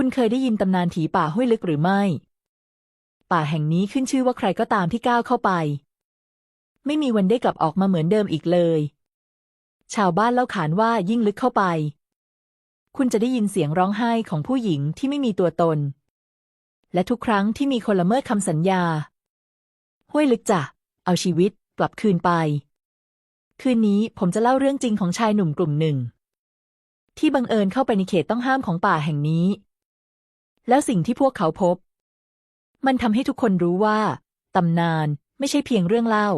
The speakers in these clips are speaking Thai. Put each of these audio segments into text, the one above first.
คุณเคยได้ยินตำนานผีป่าห้วยลึกหรือไม่ ป่าแห่งนี้ขึ้นชื่อว่าใครก็ตามที่ก้าวเข้าไป ไม่มีวันได้กลับออกมาเหมือนเดิมอีกเลย ชาวบ้านเล่าขานว่ายิ่งลึกเข้าไป คุณจะได้ยินเสียงร้องไห้ของผู้หญิงที่ไม่มีตัวตน และทุกครั้งที่มีคนละเมิดคำสัญญา ห้วยลึกจ้ะ เอาชีวิตกลับคืนไป คืนนี้ผมจะเล่าเรื่องจริงของชายหนุ่มกลุ่มหนึ่ง ที่บังเอิญเข้าไปในเขตต้องห้ามของป่าแห่งนี้ แล้วสิ่งที่พวกเขาพบ มันทำให้ทุกคนรู้ว่าตำนานไม่ใช่เพียงเรื่องเล่า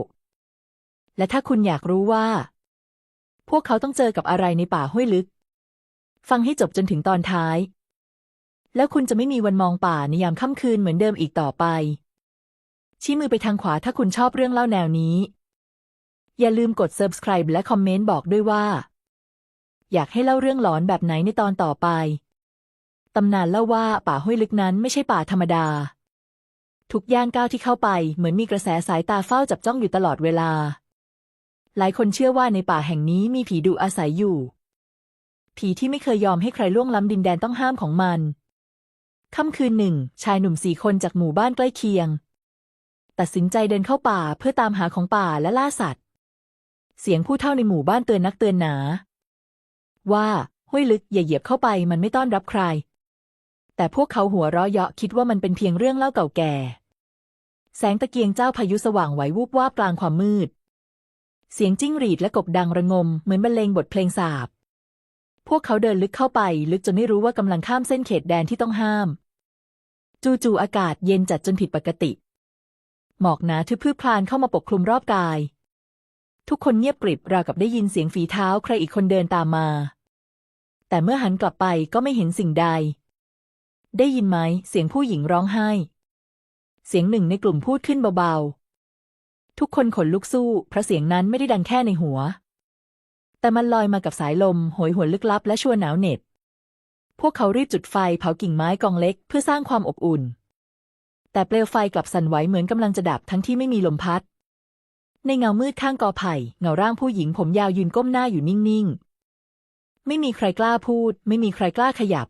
และถ้าคุณอยากรู้ว่า พวกเขาต้องเจอกับอะไรในป่าห้วยลึก ฟังให้จบจนถึงตอนท้าย แล้วคุณจะไม่มีวันมองป่าในยามค่ำคืนเหมือนเดิมอีกต่อไป ชี้มือไปทางขวาถ้าคุณชอบเรื่องเล่าแนวนี้ อย่าลืมกด subscribe และคอมเมนต์บอกด้วยว่า อยากให้เล่าเรื่องหลอนแบบไหนในตอนต่อไป ตำนานเล่าว่าป่าห้วยลึกนั้นไม่ใช่ป่าธรรมดา ทุกย่างก้าวที่เข้าไปเหมือนมีกระแสสายตาเฝ้าจับจ้องอยู่ตลอดเวลา หลายคนเชื่อว่าในป่าแห่งนี้มีผีดุอาศัยอยู่ ผีที่ไม่เคยยอมให้ใครล่วงล้ำดินแดนต้องห้ามของมัน ค่ำคืนหนึ่ง ชายหนุ่มสี่คนจากหมู่บ้านใกล้เคียง ตัดสินใจเดินเข้าป่าเพื่อตามหาของป่าและล่าสัตว์ เสียงผู้เฒ่าในหมู่บ้านเตือนนักเตือนหนา ว่าห้วยลึกอย่าเหยียบเข้าไปมันไม่ต้อนรับใคร แต่พวกเขาหัวเราะเยาะคิดว่ามันเป็นเพียงเรื่องเล่าเก่าแก่ แสงตะเกียงเจ้าพายุสว่างไหววูบวาบกลางความมืด เสียงจิ้งหรีดและกบดังระงม เหมือนบรรเลงบทเพลงสาบ พวกเขาเดินลึกเข้าไปลึกจนไม่รู้ว่ากำลังข้ามเส้นเขตแดนที่ต้องห้าม จู่ๆอากาศเย็นจัดจนผิดปกติ หมอกหนาทึบพรืบพลานเข้ามาปกคลุมรอบกาย ทุกคนเงียบกริบราวกับได้ยินเสียงฝีเท้าใครอีกคนเดินตามมา แต่เมื่อหันกลับไปก็ไม่เห็นสิ่งใด ได้ยินไหม เสียงผู้หญิงร้องไห้ เสียงหนึ่งในกลุ่มพูดขึ้นเบาๆ ทุกคนขนลุกสู้ เพราะเสียงนั้นไม่ได้ดังแค่ในหัว แต่มันลอยมากับสายลมโหยหวนลึกลับและชวนหนาวเหน็บ พวกเขารีบจุดไฟเผากิ่งไม้กองเล็กเพื่อสร้างความอบอุ่น แต่เปลวไฟกลับสั่นไหวเหมือนกำลังจะดับทั้งที่ไม่มีลมพัด ในเงามืดข้างกอไผ่ เงาร่างผู้หญิงผมยาวยืนก้มหน้าอยู่นิ่งๆ ไม่มีใครกล้าพูด ไม่มีใครกล้าขยับ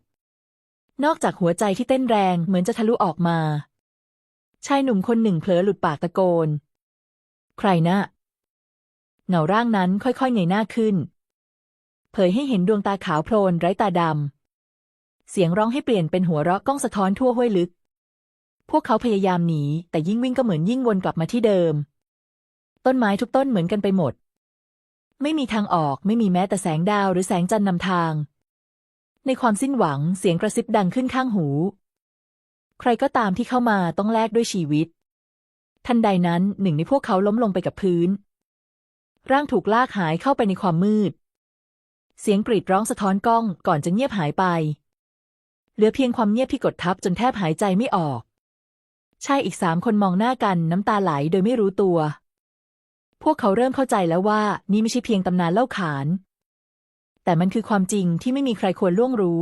นอกจากหัวใจที่เต้นแรงเหมือนจะทะลุออกมา ชายหนุ่มคนหนึ่งเผลอหลุดปากตะโกน ใครนะเงาร่างนั้นค่อยๆเงยหน้าขึ้น เผยให้เห็นดวงตาขาวโพลนไร้ตาดำ เสียงร้องให้เปลี่ยนเป็นหัวเราะก้องสะท้อนทั่วห้วยลึก พวกเขาพยายามหนี แต่ยิ่งวิ่งก็เหมือนยิ่งวนกลับมาที่เดิม ต้นไม้ทุกต้นเหมือนกันไปหมด ไม่มีทางออกไม่มีแม้แต่แสงดาวหรือแสงจันทร์นำทาง ในความสิ้นหวังเสียงกระซิบดังขึ้นข้างหู ใครก็ตามที่เข้ามาต้องแลกด้วยชีวิต ทันใดนั้นหนึ่งในพวกเขาล้มลงไปกับพื้น ร่างถูกลากหายเข้าไปในความมืด เสียงกรีดร้องสะท้อนก้องก่อนจะเงียบหายไป เหลือเพียงความเงียบที่กดทับจนแทบหายใจไม่ออก ชายอีกสามคนมองหน้ากันน้ำตาไหลโดยไม่รู้ตัว พวกเขาเริ่มเข้าใจแล้วว่านี่ไม่ใช่เพียงตำนานเล่าขาน แต่มันคือความจริงที่ไม่มีใครควรล่วงรู้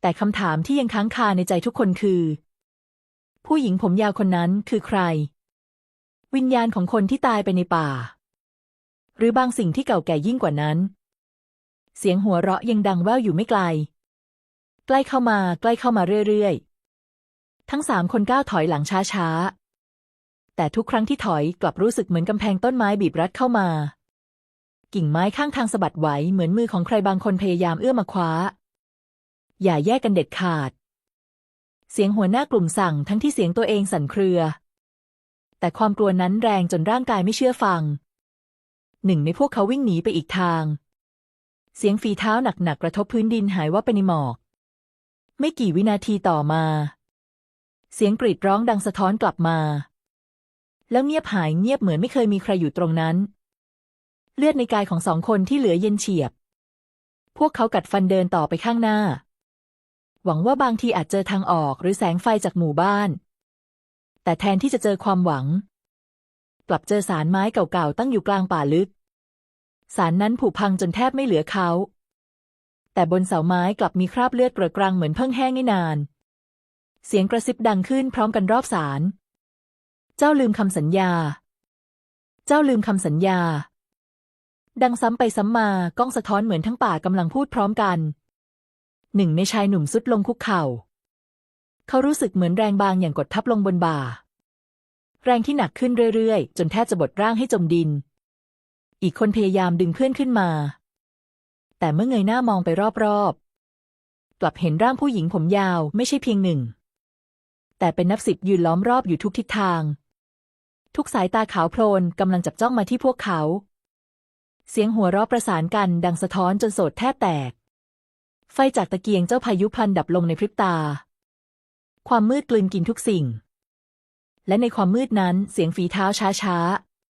แต่คำถามที่ยังค้างคาในใจทุกคนคือ ผู้หญิงผมยาวคนนั้นคือใคร วิญญาณของคนที่ตายไปในป่า หรือบางสิ่งที่เก่าแก่ยิ่งกว่านั้น เสียงหัวเราะยังดังแว่วอยู่ไม่ไกล ใกล้เข้ามาใกล้เข้ามาเรื่อยๆ ทั้งสามคนก้าวถอยหลังช้าๆ แต่ทุกครั้งที่ถอยกลับรู้สึกเหมือนกำแพงต้นไม้บีบรัดเข้ามา กิ่งไม้ข้างทางสะบัดไหวเหมือนมือของใครบางคนพยายามเอื้อมาคว้า อย่าแยกกันเด็ดขาด เสียงหัวหน้ากลุ่มสั่งทั้งที่เสียงตัวเองสั่นเครือ แต่ความกลัวนั้นแรงจนร่างกายไม่เชื่อฟัง หนึ่งในพวกเขาวิ่งหนีไปอีกทาง เสียงฝีเท้าหนักๆกระทบพื้นดินหายว่าไปในหมอก ไม่กี่วินาทีต่อมา เสียงกรีดร้องดังสะท้อนกลับมา แล้วเงียบหายเงียบเหมือนไม่เคยมีใครอยู่ตรงนั้น เลือดในกายของสองคนที่เหลือเย็นเฉียบ พวกเขากัดฟันเดินต่อไปข้างหน้า หวังว่าบางทีอาจเจอทางออกหรือแสงไฟจากหมู่บ้าน แต่แทนที่จะเจอความหวัง กลับเจอสารไม้เก่าๆตั้งอยู่กลางป่าลึก สารนั้นผุพังจนแทบไม่เหลือเขา แต่บนเสาไม้กลับมีคราบเลือดเกลอะกรังเหมือนเพิ่งแห้งไม่นาน เสียงกระซิบดังขึ้นพร้อมกันรอบสาร เจ้าลืมคำสัญญา เจ้าลืมคำสัญญา ดังซ้ำไปซ้ำมาก้องสะท้อนเหมือนทั้งป่ากำลังพูดพร้อมกัน หนึ่งในชายหนุ่มสุดลงคุกเข่า เขารู้สึกเหมือนแรงบางอย่างกดทับลงบนบ่า แรงที่หนักขึ้นเรื่อยๆ จนแทบจะบดร่างให้จมดิน อีกคนพยายามดึงเพื่อนขึ้นมา แต่เมื่อเงยหน้ามองไปรอบๆ กลับเห็นร่างผู้หญิงผมยาวไม่ใช่เพียงหนึ่ง แต่เป็นนับสิบยืนล้อมรอบอยู่ทุกทิศทาง ทุกสายตาขาวโพลนกำลังจับจ้องมาที่พวกเขา เสียงหัวเราะประสานกันดังสะท้อนจนโสดแทบแตก ไฟจากตะเกียงเจ้าพายุพลันดับลงในพริบตา ความมืดกลืนกินทุกสิ่ง และในความมืดนั้นเสียงฝีเท้าช้า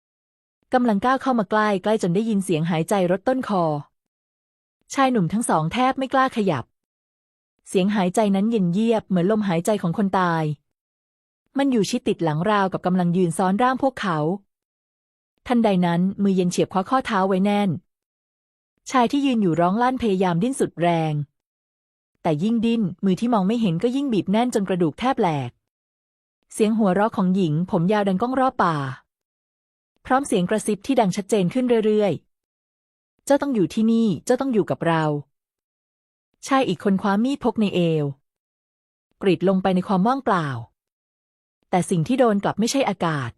ๆกำลังก้าวเข้ามาใกล้ใกล้จนได้ยินเสียงหายใจรดต้นคอ ชายหนุ่มทั้งสองแทบไม่กล้าขยับ เสียงหายใจนั้นเย็นเยียบเหมือนลมหายใจของคนตาย มันอยู่ชิดติดหลังราวกับกำลังยืนซ้อนร่างพวกเขา ทันใดนั้นมือเย็นเฉียบคว้าข้อเท้าไว้แน่น ชายที่ยืนอยู่ร้องลั่นพยายามดิ้นสุดแรง แต่ยิ่งดิ้นมือที่มองไม่เห็นก็ยิ่งบีบแน่นจนกระดูกแทบแหลก เสียงหัวเราะของหญิง ผมยาวดังก้องรอบป่า พร้อมเสียงกระซิบที่ดังชัดเจนขึ้นเรื่อยๆ เจ้าต้องอยู่ที่นี่ เจ้าต้องอยู่กับเรา ชายอีกคนคว้ามีดพกในเอว กรีดลงไปในความว่างเปล่า แต่สิ่งที่โดนกลับไม่ใช่อากาศ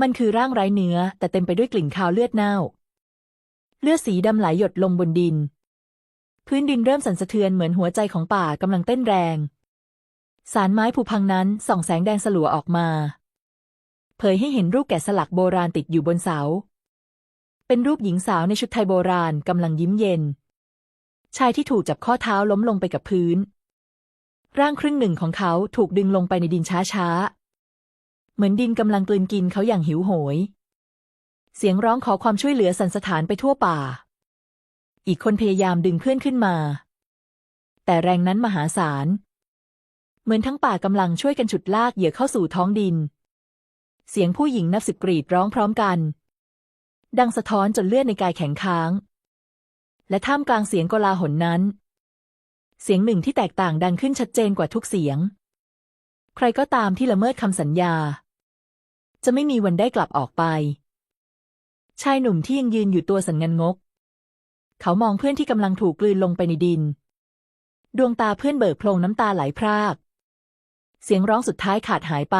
มันคือร่างไร้เนื้อ แต่เต็มไปด้วยกลิ่นคาวเลือดเน่า เลือดสีดำไหลหยดลงบนดิน พื้นดินเริ่มสั่นสะเทือนเหมือนหัวใจของป่ากำลังเต้นแรง สารไม้ผุพังนั้นส่องแสงแดงสลัวออกมา เผยให้เห็นรูปแกะสลักโบราณติดอยู่บนเสา เป็นรูปหญิงสาวในชุดไทยโบราณกำลังยิ้มเย็น ชายที่ถูกจับข้อเท้าล้มลงไปกับพื้น ร่างครึ่งหนึ่งของเขาถูกดึงลงไปในดินช้าๆ เหมือนดินกำลังกลืนกินเขาอย่างหิวโหย เสียงร้องขอความช่วยเหลือสันสถานไปทั่วป่า อีกคนพยายามดึงเพื่อนขึ้นมา แต่แรงนั้นมหาศาล เหมือนทั้งป่ากำลังช่วยกันฉุดลากเหยื่อเข้าสู่ท้องดิน เสียงผู้หญิงนับสิบกรีดร้องพร้อมกัน ดังสะท้อนจนเลือดในกายแข็งค้าง และท่ามกลางเสียงโกลาหลนั้น เสียงหนึ่งที่แตกต่างดังขึ้นชัดเจนกว่าทุกเสียงใครก็ตามที่ละเมิดคำสัญญา จะไม่มีวันได้กลับออกไป ชายหนุ่มที่ยังยืนอยู่ตัวสันงันงก เขามองเพื่อนที่กำลังถูกกลืนลงไปในดิน ดวงตาเพื่อนเบิกโพลงน้ำตาไหลพราก เสียงร้องสุดท้ายขาดหายไป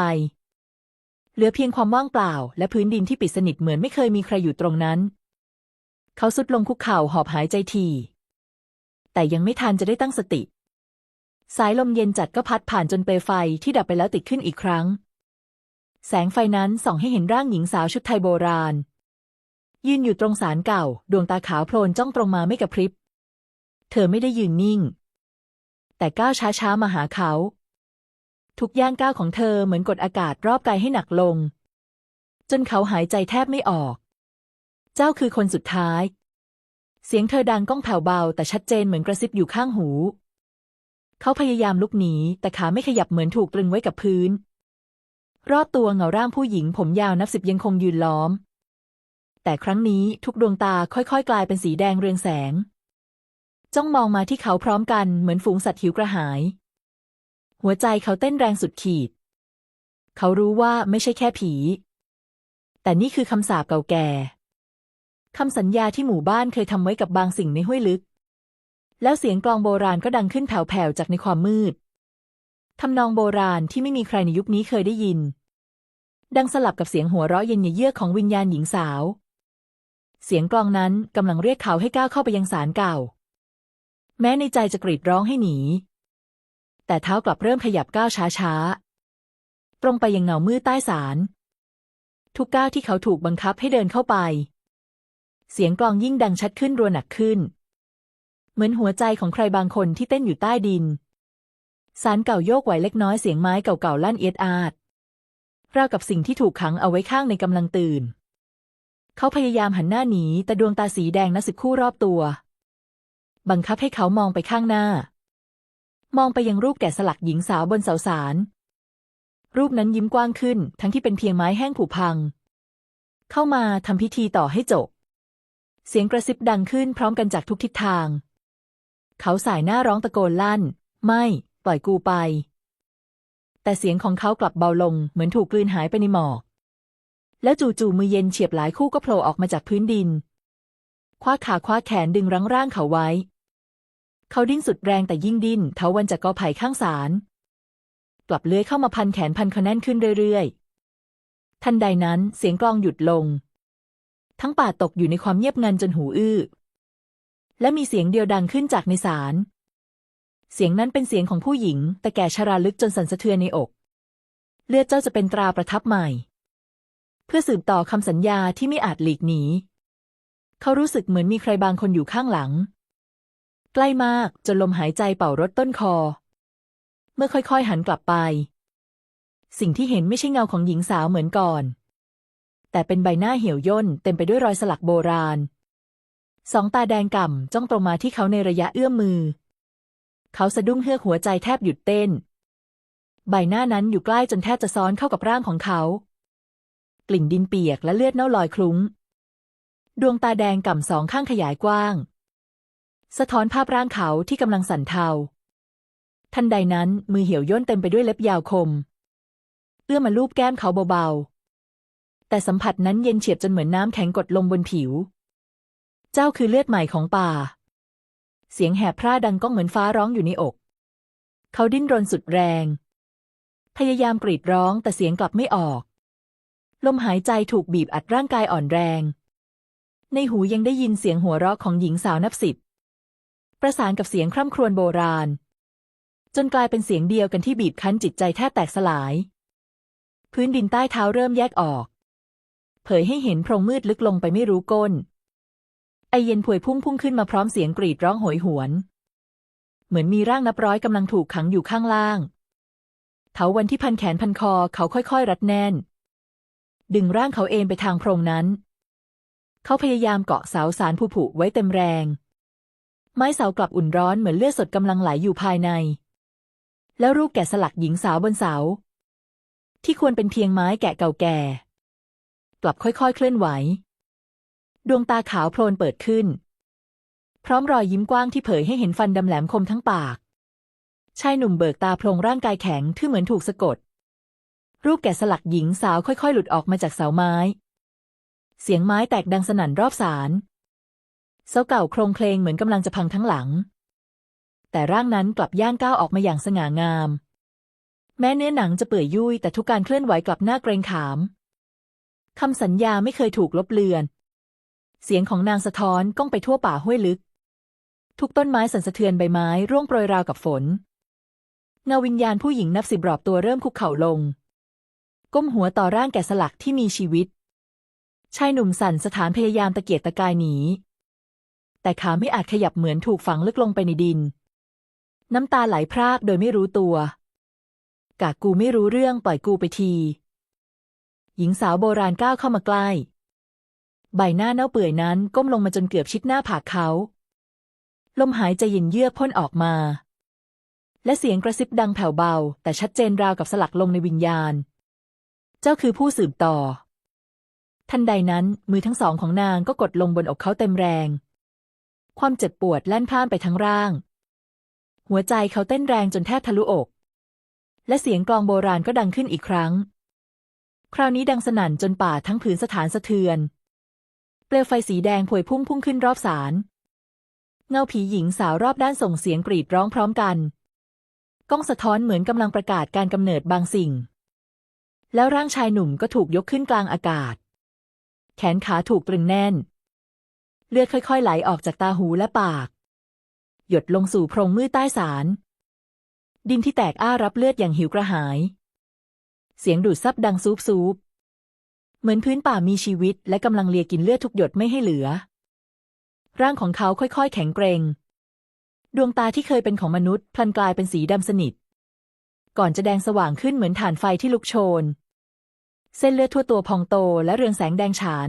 เหลือเพียงความว่างเปล่า และพื้นดินที่ปิดสนิทเหมือนไม่เคยมีใครอยู่ตรงนั้น เขาสุดลงคุกเข่าหอบหายใจที แต่ยังไม่ทันจะได้ตั้งสติ สายลมเย็นจัดก็พัดผ่านจนเปลไฟที่ดับไปแล้วติดขึ้นอีกครั้ง แสงไฟนั้นส่องให้เห็นร่างหญิงสาวชุดไทยโบราณ ยืนอยู่ตรงศาลเก่า ดวงตาขาวโพลนจ้องตรงมาไม่กระพริบ เธอไม่ได้ยืนนิ่ง แต่ก้าวช้าๆมาหาเขา ทุกย่างก้าวของเธอเหมือนกดอากาศรอบกายให้หนักลง จนเขาหายใจแทบไม่ออก เจ้าคือคนสุดท้าย เสียงเธอดังก้องแผ่วเบา แต่ชัดเจนเหมือนกระซิบอยู่ข้างหู เขาพยายามลุกหนีแต่ขาไม่ขยับเหมือนถูกตรึงไว้กับพื้น รอบตัวเงาร่างผู้หญิงผมยาวนับสิบยังคงยืนล้อม แต่ครั้งนี้ทุกดวงตาค่อยๆ กลายเป็นสีแดงเรืองแสง จ้องมองมาที่เขาพร้อมกันเหมือนฝูงสัตว์หิวกระหาย หัวใจเขาเต้นแรงสุดขีด เขารู้ว่าไม่ใช่แค่ผี แต่นี่คือคำสาปเก่าแก่คำสัญญาที่หมู่บ้านเคยทำไว้กับบางสิ่งในห้วยลึก แล้วเสียงกลองโบราณก็ดังขึ้นแผ่วๆจากในความมืด ทำนองโบราณที่ไม่มีใครในยุคนี้เคยได้ยิน ดังสลับกับเสียงหัวเราะเย็นเยือกของวิญญาณหญิงสาว เสียงกลองนั้นกำลังเรียกเขาให้ก้าวเข้าไปยังศาลเก่า แม้ในใจจะกรีดร้องให้หนี แต่เท้ากลับเริ่มขยับก้าวช้าๆ ตรงไปยังเงามืดใต้ศาลทุกก้าวที่เขาถูกบังคับให้เดินเข้าไป เสียงกลองยิ่งดังชัดขึ้นรัวหนักขึ้น เหมือนหัวใจของใครบางคนที่เต้นอยู่ใต้ดิน ศาลเก่าโยกไหวเล็กน้อยเสียงไม้เก่าๆลั่นเอียดอาดราวกับสิ่งที่ถูกขังเอาไว้ข้างในกำลังตื่น เขาพยายามหันหน้าหนีแต่ดวงตาสีแดงนับสิบคู่รอบตัว บังคับให้เขามองไปข้างหน้า มองไปยังรูปแกะสลักหญิงสาวบนเสาสาร รูปนั้นยิ้มกว้างขึ้น ทั้งที่เป็นเพียงไม้แห้งผุพัง เข้ามาทำพิธีต่อให้จบ เสียงกระซิบดังขึ้นพร้อมกันจากทุกทิศทาง เขาสายหน้าร้องตะโกนลั่น ไม่ ล่อยกูไป แต่เสียงของเขากลับเบาลงเหมือนถูกกลืนหายไปในหมอก แล้วจู่ๆมือเย็นเฉียบหลายคู่ก็โผล่ออกมาจากพื้นดิน คว้าขาคว้าแขนดึงรั้งร่างเขาไว้ เขาดิ้นสุดแรงแต่ยิ่งดิ้นเทวันจากกอไผ่ข้างศาลกลับเลื้อยเข้ามาพันแขนพันคอแน่นขึ้นเรื่อยๆ ทันใดนั้นเสียงกลองหยุดลง ทั้งป่าตกอยู่ในความเงียบงันจนหูอื้อ และมีเสียงเดียวดังขึ้นจากในศาล เสียงนั้นเป็นเสียงของผู้หญิง แต่แก่ชราลึกจนสั่นสะเทือนในอก เลือดเจ้าจะเป็นตราประทับใหม่ เพื่อสืบต่อคำสัญญาที่ไม่อาจหลีกหนี เขารู้สึกเหมือนมีใครบางคนอยู่ข้างหลัง ใกล้มากจนลมหายใจเป่ารถต้นคอ เมื่อค่อยๆหันกลับไป สิ่งที่เห็นไม่ใช่เงาของหญิงสาวเหมือนก่อน แต่เป็นใบหน้าเหี่ยวย่นเต็มไปด้วยรอยสลักโบราณ สองตาแดงก่ำจ้องตรงมาที่เขาในระยะเอื้อมมือ เขาสะดุ้งเฮือกหัวใจแทบหยุดเต้น ใบหน้านั้นอยู่ใกล้จนแทบจะซ้อนเข้ากับร่างของเขา กลิ่นดินเปียกและเลือดเน่าลอยคลุ้ง ดวงตาแดงก่ำสองข้างขยายกว้าง สะท้อนภาพร่างเขาที่กำลังสั่นเทา ทันใดนั้นมือเหี่ยวย่นเต็มไปด้วยเล็บยาวคม เอื้อมาลูบแก้มเขาเบาๆ แต่สัมผัสนั้นเย็นเฉียบจนเหมือนน้ำแข็งกดลงบนผิว เจ้าคือเลือดใหม่ของป่า เสียงแหบพร่าดังก้องเหมือนฟ้าร้องอยู่ในอก เขาดิ้นรนสุดแรง พยายามกรีดร้องแต่เสียงกลับไม่ออก ลมหายใจถูกบีบอัดร่างกายอ่อนแรง ในหูยังได้ยินเสียงหัวเราะของหญิงสาวนับสิบ ประสานกับเสียงคร่ำครวญโบราณ จนกลายเป็นเสียงเดียวกันที่บีบคั้นจิตใจแทบแตกสลาย พื้นดินใต้เท้าเริ่มแยกออก เผยให้เห็นโพรงมืดลึกลงไปไม่รู้ก้น ไอเย็นผวยพุ่งพุ่งขึ้นมาพร้อมเสียงกรีดร้องโหยหวน เหมือนมีร่างนับร้อยกำลังถูกขังอยู่ข้างล่างเถาวันที่พันแขนพันคอเขาค่อยๆ รัดแน่น ดึงร่างเขาเอนไปทางโพรงนั้น เขาพยายามเกาะเสาสารผู้ผุไว้เต็มแรง ไม้เสากลับอุ่นร้อนเหมือนเลือดสดกำลังไหลอยู่ภายใน แล้วรูปแกะสลักหญิงสาวบนเสา ที่ควรเป็นเพียงไม้แกะเก่าแก่ กลับค่อยๆ เคลื่อนไหว ดวงตาขาวโพลนเปิดขึ้น พร้อมรอยยิ้มกว้างที่เผยให้เห็นฟันดำแหลมคมทั้งปาก ชายหนุ่มเบิกตาโพลงร่างกายแข็งที่เหมือนถูกสะกด รูปแกะสลักหญิงสาวค่อยๆ หลุดออกมาจากเสาไม้ เสียงไม้แตกดังสนั่นรอบศาลเสาเก่าโครงเคลงเหมือนกำลังจะพังทั้งหลัง แต่ร่างนั้นกลับย่างก้าวออกมาอย่างสง่างาม แม้เนื้อหนังจะเปื่อยยุ่ยแต่ทุกการเคลื่อนไหวกลับหน้าเกรงขามคำสัญญาไม่เคยถูกลบเลือน เสียงของนางสะท้อนก้องไปทั่วป่าห้วยลึก ทุกต้นไม้สั่นสะเทือนใบไม้ร่วงโปรยราวกับฝน เงาวิญญาณผู้หญิงนับสิบรอบตัวเริ่มคุกเข่าลง ก้มหัวต่อร่างแกะสลักที่มีชีวิต ชายหนุ่มสั่นสถานพยายามตะเกียกตะกายหนี แต่ขาไม่อาจขยับเหมือนถูกฝังลึกลงไปในดิน น้ำตาไหลพรากโดยไม่รู้ตัว กากกูไม่รู้เรื่องปล่อยกูไปที หญิงสาวโบราณก้าวเข้ามาใกล้ ใบหน้าเน่าเปื่อยนั้นก้มลงมาจนเกือบชิดหน้าผากเขา ลมหายใจเย็นเยือกพ่นออกมา และเสียงกระซิบดังแผ่วเบา แต่ชัดเจนราวกับสลักลงในวิญญาณ เจ้าคือผู้สืบต่อ ทันใดนั้นมือทั้งสองของนางก็กดลงบนอกเขาเต็มแรง ความเจ็บปวดแล่นพ่านไปทั้งร่าง หัวใจเขาเต้นแรงจนแทบทะลุอก และเสียงกลองโบราณก็ดังขึ้นอีกครั้ง คราวนี้ดังสนั่นจนป่าทั้งผืนสถานสะเทือน เปลวไฟสีแดงพวยพุ่งพุ่งขึ้นรอบศาลเงาผีหญิงสาวรอบด้านส่งเสียงกรีดร้องพร้อมกัน ก้องสะท้อนเหมือนกำลังประกาศการกำเนิดบางสิ่ง แล้วร่างชายหนุ่มก็ถูกยกขึ้นกลางอากาศ แขนขาถูกตรึงแน่น เลือดค่อยๆ ไหลออกจากตาหูและปาก หยดลงสู่โพรงมืดใต้ศาลดินที่แตกอ้ารับเลือดอย่างหิวกระหาย เสียงดูดซับดังซูบซูบ เหมือนพื้นป่ามีชีวิตและกำลังเลียกินเลือดทุกหยดไม่ให้เหลือ ร่างของเขาค่อยๆ แข็งเกรงดวงตาที่เคยเป็นของมนุษย์ พลันกลายเป็นสีดำสนิท ก่อนจะแดงสว่างขึ้นเหมือนถ่านไฟที่ลุกโชน เส้นเลือดทั่วตัวพองโตและเรืองแสงแดงฉาน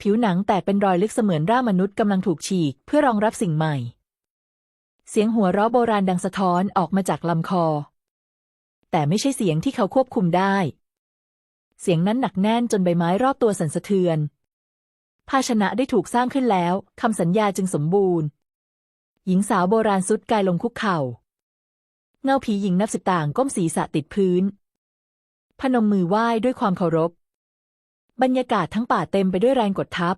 ผิวหนังแตกเป็นรอยลึกเสมือนร่างมนุษย์กำลังถูกฉีกเพื่อรองรับสิ่งใหม่ เสียงหัวเราะโบราณดังสะท้อนออกมาจากลำคอ แต่ไม่ใช่เสียงที่เขาควบคุมได้ เสียงนั้นหนักแน่นจนใบไม้รอบตัวสั่นสะเทือน ภาชนะได้ถูกสร้างขึ้นแล้ว คำสัญญาจึงสมบูรณ์ หญิงสาวโบราณสุดกายลงคุกเข่า เงาผีหญิงนับสิบต่างก้มศีรษะติดพื้น พนมมือไหว้ด้วยความเคารพ บรรยากาศทั้งป่าเต็มไปด้วยแรงกดทับ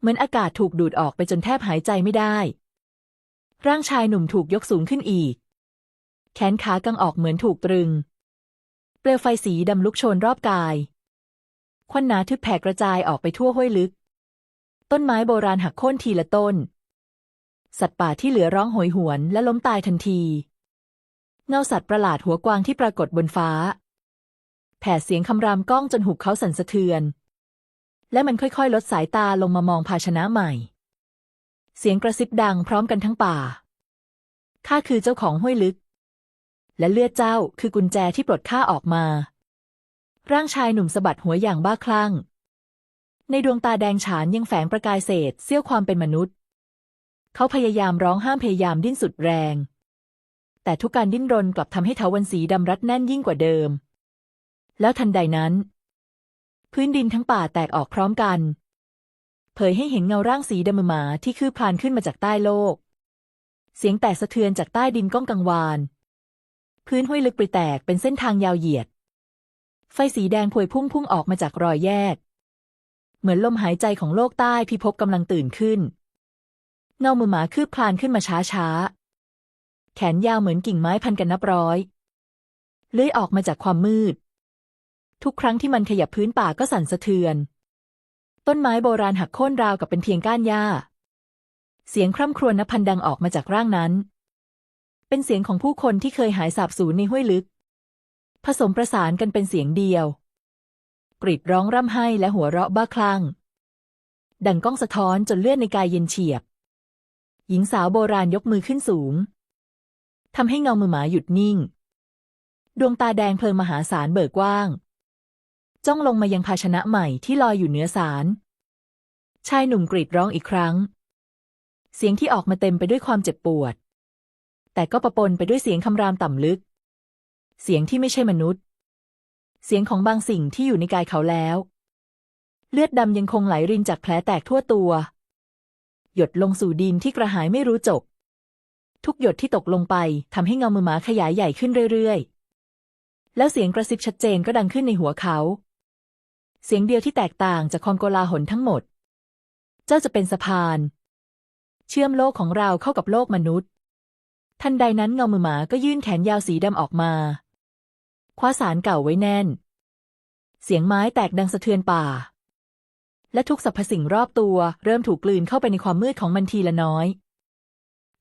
เหมือนอากาศถูกดูดออกไปจนแทบหายใจไม่ได้ ร่างชายหนุ่มถูกยกสูงขึ้นอีก แขนขากังออกเหมือนถูกตรึง เปลวไฟสีดำลุกโชนรอบกาย ควันหนาทึบแผ่กระจายออกไปทั่วห้วยลึก ต้นไม้โบราณหักโค่นทีละต้น สัตว์ป่าที่เหลือร้องโหยหวนและล้มตายทันที เงาสัตว์ประหลาดหัวกวางที่ปรากฏบนฟ้า แผ่เสียงคำรามก้องจนหุบเขาสั่นสะเทือน และมันค่อยๆ ลดสายตาลงมามองภาชนะใหม่ เสียงกระซิบดังพร้อมกันทั้งป่าข้าคือเจ้าของห้วยลึก และเลือดเจ้าคือกุญแจที่ปลดข้าออกมา ร่างชายหนุ่มสะบัดหัวอย่างบ้าคลั่ง ในดวงตาแดงฉานยังแฝงประกายเศษเสี้ยวความเป็นมนุษย์ เขาพยายามร้องห้ามพยายามดิ้นสุดแรง แต่ทุกการดิ้นรนกลับทำให้เถาวันสีดำรัดแน่นยิ่งกว่าเดิม แล้วทันใดนั้น พื้นดินทั้งป่าแตกออกพร้อมกัน เผยให้เห็นเงาร่างสีดำหมาที่คืบคลานขึ้นมาจากใต้โลกเสียงแตกสะเทือนจากใต้ดินก้องกังวาน พื้นห้วยลึกปริแตกเป็นเส้นทางยาวเหยียด ไฟสีแดงพวยพุ่งพุ่งออกมาจากรอยแยก เหมือนลมหายใจของโลกใต้พิภพกำลังตื่นขึ้น เงามือหมาคืบคลานขึ้นมาช้าช้า แขนยาวเหมือนกิ่งไม้พันกันนับร้อย เลื้อยออกมาจากความมืด ทุกครั้งที่มันขยับพื้นป่าก็สั่นสะเทือน ต้นไม้โบราณหักโค่นราวกับเป็นเพียงก้านหญ้า เสียงคร่ำครวญนับพันดังออกมาจากร่างนั้น เป็นเสียงของผู้คนที่เคยหายสาบสูญในห้วยลึก ผสมประสานกันเป็นเสียงเดียว กรีดร้องร่ำไห้และหัวเราะบ้าคลั่ง ดังก้องสะท้อนจนเลือดในกายเย็นเฉียบ หญิงสาวโบราณยกมือขึ้นสูงทำให้เงามือหมาหยุดนิ่ง ดวงตาแดงเพลิงมหาศาลเบิกกว้าง จ้องลงมายังภาชนะใหม่ที่ลอยอยู่เหนือศาลชายหนุ่มกรีดร้องอีกครั้ง เสียงที่ออกมาเต็มไปด้วยความเจ็บปวด แต่ก็ประปนไปด้วยเสียงคำรามต่ำลึก เสียงที่ไม่ใช่มนุษย์ เสียงของบางสิ่งที่อยู่ในกายเขาแล้ว เลือดดำยังคงไหลรินจากแผลแตกทั่วตัว หยดลงสู่ดินที่กระหายไม่รู้จบ ทุกหยดที่ตกลงไปทำให้เงามือหมาขยายใหญ่ขึ้นเรื่อยๆ แล้วเสียงกระซิบชัดเจนก็ดังขึ้นในหัวเขา เสียงเดียวที่แตกต่างจากความโกลาหลทั้งหมด เจ้าจะเป็นสะพาน เชื่อมโลกของเราเข้ากับโลกมนุษย์ ทันใดนั้นเงามือหมาก็ยื่นแขนยาวสีดำออกมา คว้าสารเก่าไว้แน่น เสียงไม้แตกดังสะเทือนป่า และทุกสรรพสิ่งรอบตัวเริ่มถูกกลืนเข้าไปในความมืดของมันทีละน้อย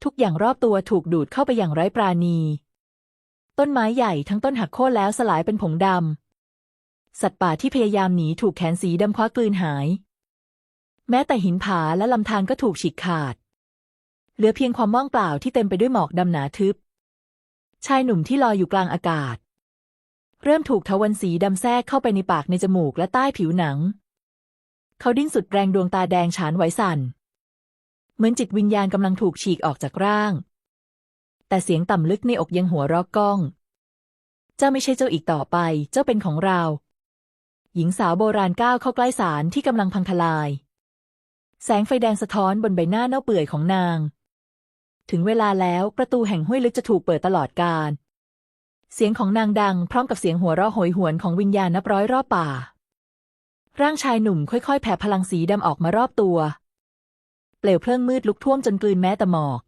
ทุกอย่างรอบตัวถูกดูดเข้าไปอย่างไร้ปราณี ต้นไม้ใหญ่ทั้งต้นหักโค่นแล้วสลายเป็นผงดำ สัตว์ป่าที่พยายามหนีถูกแขนสีดำคว้ากลืนหาย แม้แต่หินผาและลำธารก็ถูกฉีกขาด เหลือเพียงความว่างเปล่าที่เต็มไปด้วยหมอกดำหนาทึบ ชายหนุ่มที่ลอยอยู่กลางอากาศ เริ่มถูกทวันสีดำแทรกเข้าไปในปากในจมูกและใต้ผิวหนัง เขาดิ้นสุดแรงดวงตาแดงฉานไหวสั่น เหมือนจิตวิญญาณกำลังถูกฉีกออกจากร่าง แต่เสียงต่ำลึกในอกยังหัวรอกก้อง เจ้าไม่ใช่เจ้าอีกต่อไป เจ้าเป็นของเรา หญิงสาวโบราณก้าวเข้าใกล้สารที่กำลังพังทลาย แสงไฟแดงสะท้อนบนใบหน้าเน่าเปื่อยของนาง ถึงเวลาแล้วประตูแห่งห้วยลึกจะถูกเปิดตลอดกาลเสียงของนางดังพร้อมกับเสียงหัวเราะโหยหวนของวิญญาณนับร้อยรอบป่า ร่างชายหนุ่มค่อยๆ แผ่พลังสีดำออกมารอบตัว เปลวเพลิงมืดลุกท่วมจนกลืนแม้แต่หมอก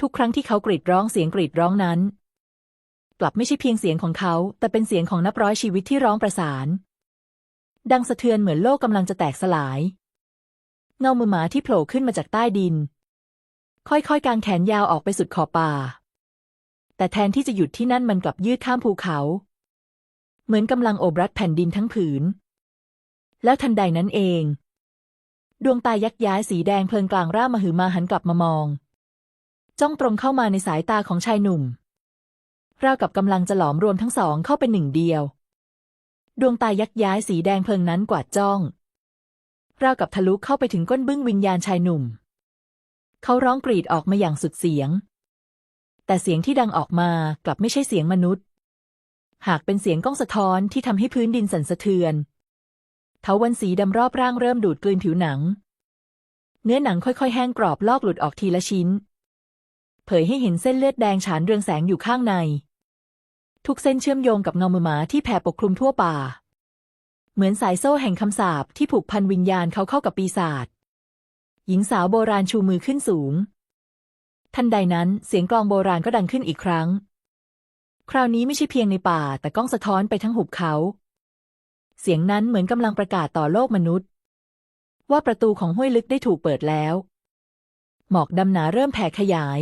ทุกครั้งที่เขากรีดร้องเสียงกรีดร้องนั้น กลับไม่ใช่เพียงเสียงของเขา แต่เป็นเสียงของนับร้อยชีวิตที่ร้องประสาน ดังสะเทือนเหมือนโลกกำลังจะแตกสลาย เงามือหมาที่โผล่ขึ้นมาจากใต้ดิน ค่อยๆกางแขนยาวออกไปสุดขอบป่า แต่แทนที่จะหยุดที่นั่นมันกลับยืดข้ามภูเขา เหมือนกำลังโอบรัดแผ่นดินทั้งผืน แล้วทันใดนั้นเอง ดวงตายักย้ายสีแดงเพลิงกลางร่ามหือมาหันกลับมามอง จ้องตรงเข้ามาในสายตาของชายหนุ่มราวกับกำลังจะหลอมรวมทั้งสองเข้าเป็นหนึ่งเดียว ดวงตายักย้ายสีแดงเพลิงนั้นกวาดจ้อง ราวกับทะลุเข้าไปถึงก้นบึ้งวิญญาณชายหนุ่ม เขาร้องกรีดออกมาอย่างสุดเสียง แต่เสียงที่ดังออกมากลับไม่ใช่เสียงมนุษย์ หากเป็นเสียงก้องสะท้อนที่ทำให้พื้นดินสั่นสะเทือนเถาวันสีดำรอบร่างเริ่มดูดกลืนผิวหนัง เนื้อหนังค่อยๆ แห้งกรอบลอกหลุดออกทีละชิ้น เผยให้เห็นเส้นเลือดแดงฉานเรืองแสงอยู่ข้างใน ทุกเส้นเชื่อมโยงกับเงามือหมาที่แผ่ปกคลุมทั่วป่า เหมือนสายโซ่แห่งคำสาปที่ผูกพันวิญญาณเขาเข้ากับปีศาจ หญิงสาวโบราณชูมือขึ้นสูง ทันใดนั้นเสียงกลองโบราณก็ดังขึ้นอีกครั้ง คราวนี้ไม่ใช่เพียงในป่า แต่ก้องสะท้อนไปทั้งหุบเขา เสียงนั้นเหมือนกำลังประกาศต่อโลกมนุษย์ ว่าประตูของห้วยลึกได้ถูกเปิดแล้ว หมอกดำหนาเริ่มแผ่ขยาย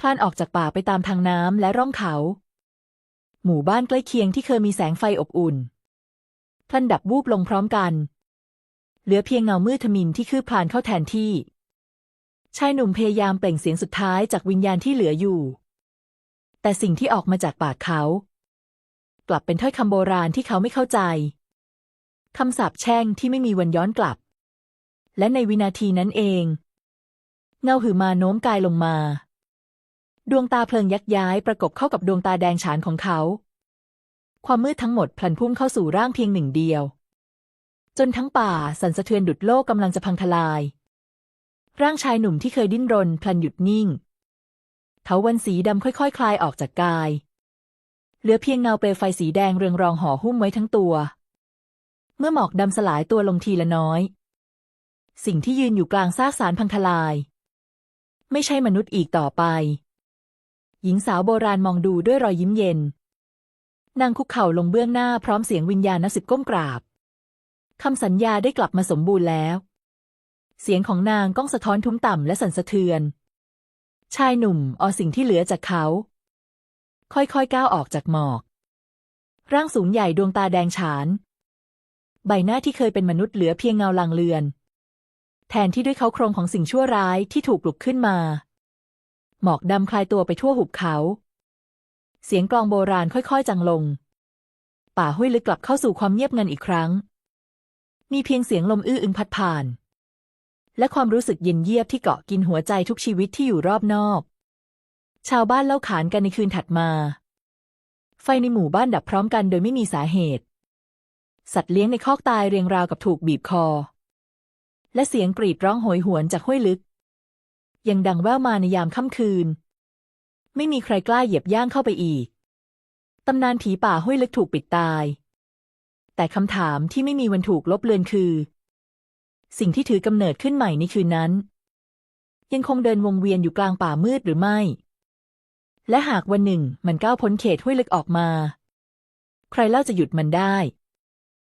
คลานออกจากป่าไปตามทางน้ำและร่องเขา หมู่บ้านใกล้เคียงที่เคยมีแสงไฟอบอุ่นพลันดับวูบลงพร้อมกัน เหลือเพียงเงามืดทมินที่คืบคลานเข้าแทนที่ ชายหนุ่มพยายามเปล่งเสียงสุดท้ายจากวิญญาณที่เหลืออยู่ แต่สิ่งที่ออกมาจากปากเขา กลับเป็นถ้อยคำโบราณที่เขาไม่เข้าใจคำสาปแช่งที่ไม่มีวันย้อนกลับ และในวินาทีนั้นเอง เงาหือมาโน้มกายลงมา ดวงตาเพลิงยักย้ายประกบเข้ากับดวงตาแดงฉานของเขา ความมืดทั้งหมดพลันพุ่งเข้าสู่ร่างเพียงหนึ่งเดียว จนทั้งป่าสั่นสะเทือนดุดโลกกำลังจะพังทลาย ร่างชายหนุ่มที่เคยดิ้นรน พลันหยุดนิ่งเถาวันสีดำค่อยๆคลายออกจากกาย เหลือเพียงเงาเปลวไฟสีแดงเรืองรองห่อหุ้มไว้ทั้งตัว เมื่อหมอกดำสลายตัวลงทีละน้อย สิ่งที่ยืนอยู่กลางซากสารพังทลาย ไม่ใช่มนุษย์อีกต่อไป หญิงสาวโบราณมองดูด้วยรอยยิ้มเย็นนางคุกเข่าลงเบื้องหน้าพร้อมเสียงวิญญาณนักสิบก้มกราบ คำสัญญาได้กลับมาสมบูรณ์แล้ว เสียงของนางก้องสะท้อนทุ้มต่ำและสั่นสะเทือน ชายหนุ่มเอาสิ่งที่เหลือจากเขา ค่อยๆก้าวออกจากหมอก ร่างสูงใหญ่ดวงตาแดงฉาน ใบหน้าที่เคยเป็นมนุษย์เหลือเพียงเงาลางเลือน แทนที่ด้วยเขาโครงของสิ่งชั่วร้ายที่ถูกปลุกขึ้นมา หมอกดำคลายตัวไปทั่วหุบเขา เสียงกลองโบราณค่อยๆจางลง ป่าห้วยลึกกลับเข้าสู่ความเงียบงันอีกครั้ง มีเพียงเสียงลมอื้ออึงพัดผ่าน และความรู้สึกเย็นเยียบที่เกาะกินหัวใจทุกชีวิตที่อยู่รอบนอก ชาวบ้านเล่าขานกันในคืนถัดมา ไฟในหมู่บ้านดับพร้อมกันโดยไม่มีสาเหตุ สัตว์เลี้ยงในคอกตายเรียงราวกับถูกบีบคอ และเสียงกรีดร้องโหยหวนจากห้วยลึก ยังดังแว่วมาในยามค่ำคืน ไม่มีใครกล้าเหยียบย่างเข้าไปอีกตำนานผีป่าห้วยลึกถูกปิดตาย แต่คำถามที่ไม่มีวันถูกลบเลือนคือ สิ่งที่ถือกำเนิดขึ้นใหม่ในคืนนั้น ยังคงเดินวงเวียนอยู่กลางป่ามืดหรือไม่ และหากวันหนึ่งมันก้าวพ้นเขตห้วยลึกออกมา ใครเล่าจะหยุดมันได้